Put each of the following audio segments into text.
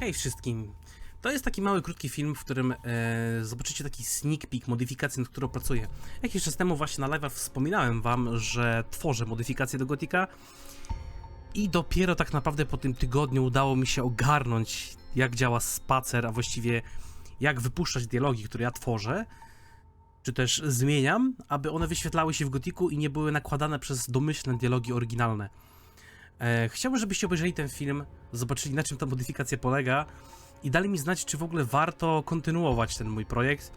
Hej wszystkim! To jest taki mały, krótki film, w którym e, zobaczycie taki sneak peek modyfikacji, nad którą pracuję. Jakiś czas temu właśnie na live'ach wspominałem wam, że tworzę modyfikacje do Gotika i dopiero tak naprawdę po tym tygodniu udało mi się ogarnąć, jak działa spacer, a właściwie jak wypuszczać dialogi, które ja tworzę, czy też zmieniam, aby one wyświetlały się w Gotiku i nie były nakładane przez domyślne dialogi oryginalne. E, chciałbym, żebyście obejrzeli ten film, zobaczyli na czym ta modyfikacja polega i dali mi znać, czy w ogóle warto kontynuować ten mój projekt,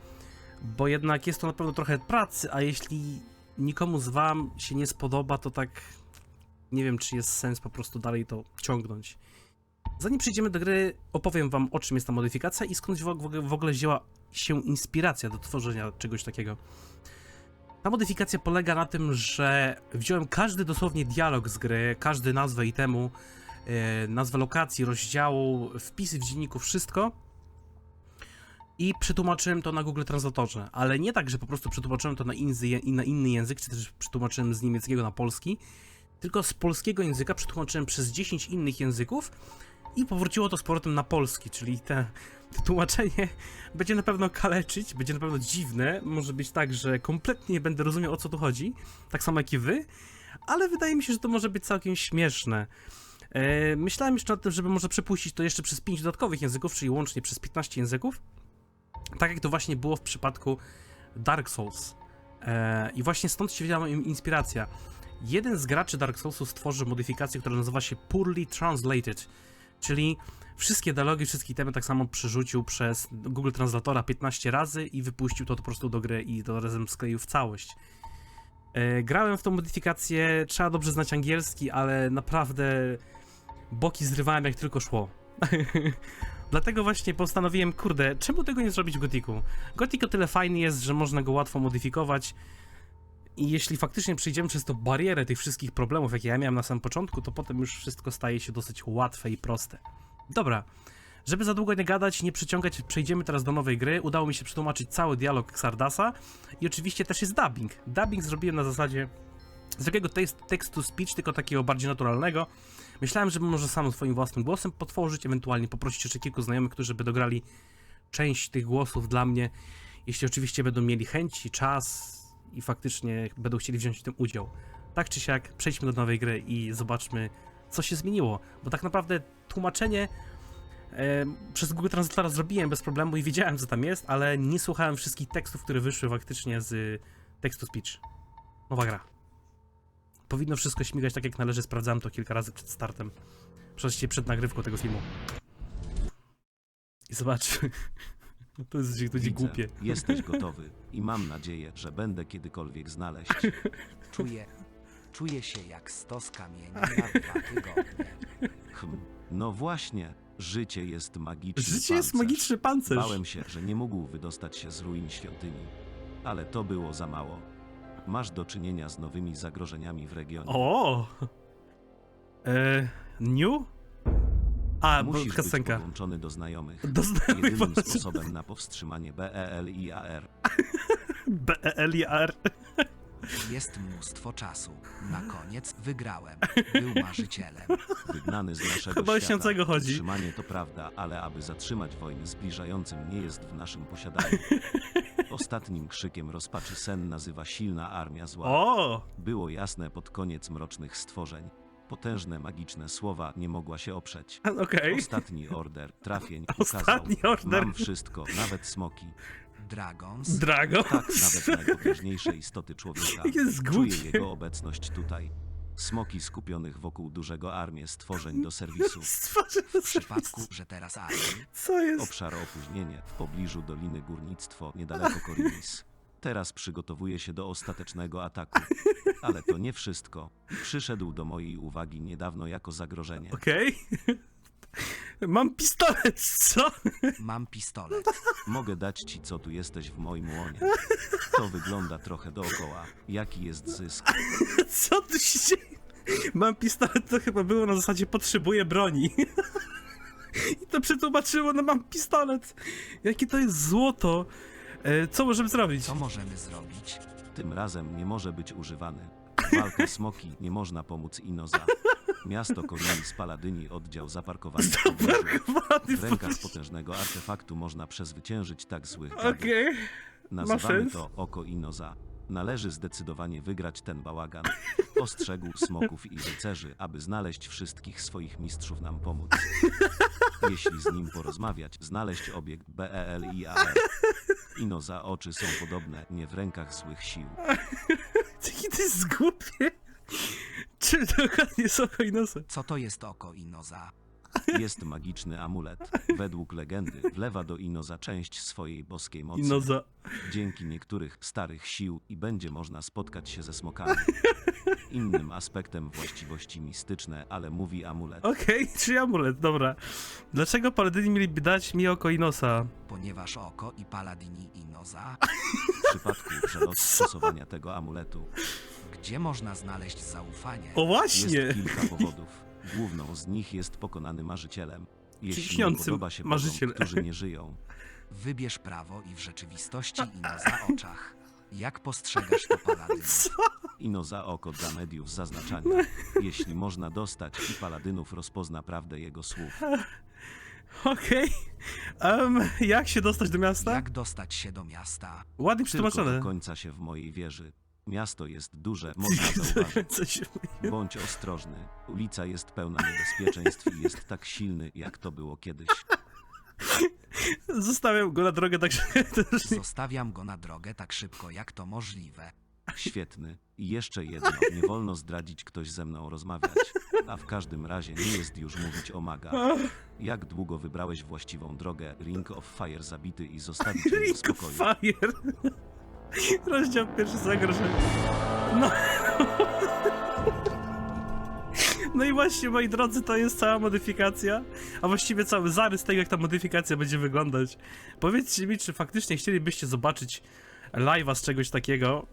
bo jednak jest to na pewno trochę pracy, a jeśli nikomu z wam się nie spodoba, to tak nie wiem, czy jest sens po prostu dalej to ciągnąć. Zanim przejdziemy do gry, opowiem wam o czym jest ta modyfikacja i skąd w ogóle, w ogóle wzięła się inspiracja do tworzenia czegoś takiego. Ta modyfikacja polega na tym, że wziąłem każdy dosłownie dialog z gry, każdy nazwę itemu, e, nazwę lokacji, rozdziału, wpisy w dzienniku, wszystko i przetłumaczyłem to na Google Translatorze, ale nie tak, że po prostu przetłumaczyłem to na, na inny język, czy też przetłumaczyłem z niemieckiego na polski, tylko z polskiego języka przetłumaczyłem przez 10 innych języków i powróciło to z powrotem na polski, czyli te, tłumaczenie będzie na pewno kaleczyć, będzie na pewno dziwne, może być tak, że kompletnie nie będę rozumiał o co tu chodzi, tak samo jak i wy, ale wydaje mi się, że to może być całkiem śmieszne. E, myślałem jeszcze nad tym, żeby może przepuścić to jeszcze przez 5 dodatkowych języków, czyli łącznie przez 15 języków, tak jak to właśnie było w przypadku Dark Souls. E, I właśnie stąd się wzięła im inspiracja. Jeden z graczy Dark Soulsu stworzył modyfikację, która nazywa się Poorly Translated, czyli wszystkie dialogi, wszystkie temy tak samo przerzucił przez Google Translatora 15 razy i wypuścił to po prostu do gry i to razem skleił w całość. E, grałem w tą modyfikację, trzeba dobrze znać angielski, ale naprawdę boki zrywałem jak tylko szło. Dlatego właśnie postanowiłem, kurde, czemu tego nie zrobić w Gotiku? Gothic o tyle fajny jest, że można go łatwo modyfikować i jeśli faktycznie przejdziemy przez tą barierę tych wszystkich problemów, jakie ja miałem na samym początku, to potem już wszystko staje się dosyć łatwe i proste. Dobra, żeby za długo nie gadać, nie przyciągać, przejdziemy teraz do nowej gry. Udało mi się przetłumaczyć cały dialog Xardasa i oczywiście też jest dubbing. Dubbing zrobiłem na zasadzie zwykłego tekstu speech, tylko takiego bardziej naturalnego. Myślałem, żeby może sam swoim własnym głosem potworzyć, ewentualnie poprosić jeszcze kilku znajomych, którzy by dograli część tych głosów dla mnie, jeśli oczywiście będą mieli chęć i czas i faktycznie będą chcieli wziąć w tym udział. Tak czy siak, przejdźmy do nowej gry i zobaczmy, co się zmieniło, bo tak naprawdę tłumaczenie e, przez Google Translatora zrobiłem bez problemu i wiedziałem, co tam jest, ale nie słuchałem wszystkich tekstów, które wyszły faktycznie z tekstu speech. Nowa gra. Powinno wszystko śmigać tak jak należy, sprawdzałem to kilka razy przed startem. Przecież przed nagrywką tego filmu. I zobacz. To jest to będzie Widzę, głupie. Jesteś gotowy i mam nadzieję, że będę kiedykolwiek znaleźć. Czuję, czuję się jak stos kamieni na dwa tygodnie. Hm, no właśnie, życie jest magiczny Życie jest pancerz. magiczny pancerz. Bałem się, że nie mógł wydostać się z ruin świątyni. Ale to było za mało. Masz do czynienia z nowymi zagrożeniami w regionie. O! E, new? A, bo Musisz być kasenka. podłączony do znajomych. Do znajomych Jedynym podłączony. sposobem na powstrzymanie BELIAR B-E-L-I-R. Jest mnóstwo czasu. Na koniec wygrałem. Był marzycielem. Wygnany z naszego Chyba o świata. śniącego chodzi. Wstrzymanie to prawda, ale aby zatrzymać wojny zbliżającym nie jest w naszym posiadaniu. Ostatnim krzykiem rozpaczy sen nazywa silna armia zła. O! Było jasne pod koniec mrocznych stworzeń. Potężne magiczne słowa nie mogła się oprzeć. Okej. Ostatni order trafień ukazał. Ostatni order. Mam wszystko, nawet smoki. Dragons. Drago? Tak, nawet najpotężniejsze istoty człowieka. Jest Czuję głupie. jego obecność tutaj. Smoki skupionych wokół dużego armię stworzeń do serwisu. W przypadku, że teraz armii, Co jest? Obszar opóźnienie, w pobliżu Doliny Górnictwo, niedaleko Korinis. Teraz przygotowuję się do ostatecznego ataku. Ale to nie wszystko. Przyszedł do mojej uwagi niedawno jako zagrożenie. Okej. Mam pistolet, co? mam pistolet. Mogę dać ci, co tu jesteś w moim łonie. To wygląda trochę dookoła. Jaki jest zysk? Co tu się dzieje? Mam pistolet, to chyba było na zasadzie potrzebuję broni. I to przetłumaczyło, no mam pistolet. Jakie to jest złoto. E, co możemy zrobić? Co możemy zrobić? Tym razem nie może być używany. Walka smoki nie można pomóc Inoza. Miasto Korinis Paladyni, oddział zaparkowany w pobliżu. W rękach potężnego artefaktu można przezwyciężyć tak złych gadów. Okej. Nazywamy sens. to oko Inoza. Należy zdecydowanie wygrać ten bałagan. Ostrzegł smoków i rycerzy, aby znaleźć wszystkich swoich mistrzów nam pomóc. Jeśli z nim porozmawiać, znaleźć obiekt BELIAR. Inoza oczy są podobne, nie w rękach złych sił. Jaki to jest głupie. Czym dokładnie są nosy? Co to jest oko Inoza? Jest magiczny amulet. Według legendy wlewa do Inoza część swojej boskiej mocy. I noza. dzięki niektórych starych sił i będzie można spotkać się ze smokami. Innym aspektem właściwości mistyczne, ale mówi amulet. Okej, czyli amulet, dobra. Dlaczego paladyni mieliby dać mi oko i nosa? Ponieważ oko i Paladini Inoza, W przypadku przelotu stosowania tego amuletu gdzie można znaleźć zaufanie? O jest właśnie! kilka powodów. Główną z nich jest pokonany marzycielem. Jeśli nie śniący podoba się marzyciel. bogom, którzy nie żyją, Wybierz prawo i w rzeczywistości ino za oczach. Jak postrzegasz to Paladyn? ino za oko dla mediów zaznaczania. Jeśli można dostać i paladynów rozpozna prawdę jego słów. Okej. Em, jak się dostać do miasta? Jak dostać się do miasta? Ładnie Tylko przetłumaczone. do końca się w mojej wieży. Miasto jest duże, można zauważyć. Bądź ostrożny. Ulica jest pełna niebezpieczeństw i jest tak silny, jak to było kiedyś. Zostawiam go na drogę, także też nie... Zostawiam go na drogę tak szybko, jak to możliwe. Świetny. I jeszcze jedno. Nie wolno zdradzić, ktoś ze mną rozmawiać. A w każdym razie nie jest już mówić o maga. Jak długo wybrałeś właściwą drogę? Ring of Fire zabity i zostawić mnie w Ring of spokoju. Fire. Rozdział pierwszy zagrożenie. No. No i właśnie, moi drodzy, to jest cała modyfikacja, a właściwie cały zarys tego, jak ta modyfikacja będzie wyglądać. Powiedzcie mi, czy faktycznie chcielibyście zobaczyć live'a z czegoś takiego.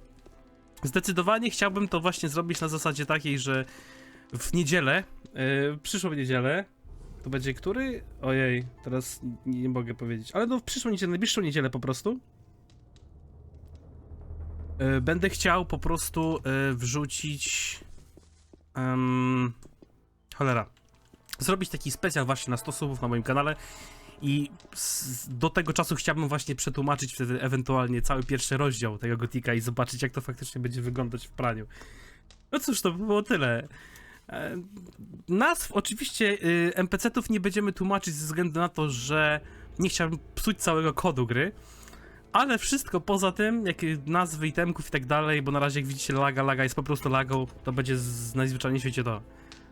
Zdecydowanie chciałbym to właśnie zrobić na zasadzie takiej, że w niedzielę, yy, przyszłą niedzielę, to będzie który? Ojej, teraz nie, mogę powiedzieć. Ale no w przyszłą niedzielę, najbliższą niedzielę po prostu. E, Będę chciał po prostu e, wrzucić. em, cholera. Zrobić taki specjal właśnie na 100 subów na moim kanale. I do tego czasu chciałbym właśnie przetłumaczyć wtedy ewentualnie cały pierwszy rozdział tego gotika i zobaczyć, jak to faktycznie będzie wyglądać w praniu. No cóż, to by było tyle. E, Nazw oczywiście y, NPC-ów nie będziemy tłumaczyć ze względu na to, że nie chciałbym psuć całego kodu gry. Ale wszystko poza tym, jakie nazwy itemków i tak dalej, bo na razie jak widzicie laga, laga jest po prostu lagą, to będzie z najzwyczajniej w świecie to.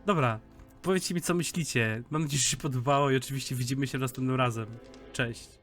Dobra, powiedzcie mi co myślicie. Mam nadzieję, że się podobało i oczywiście widzimy się następnym razem. Cześć.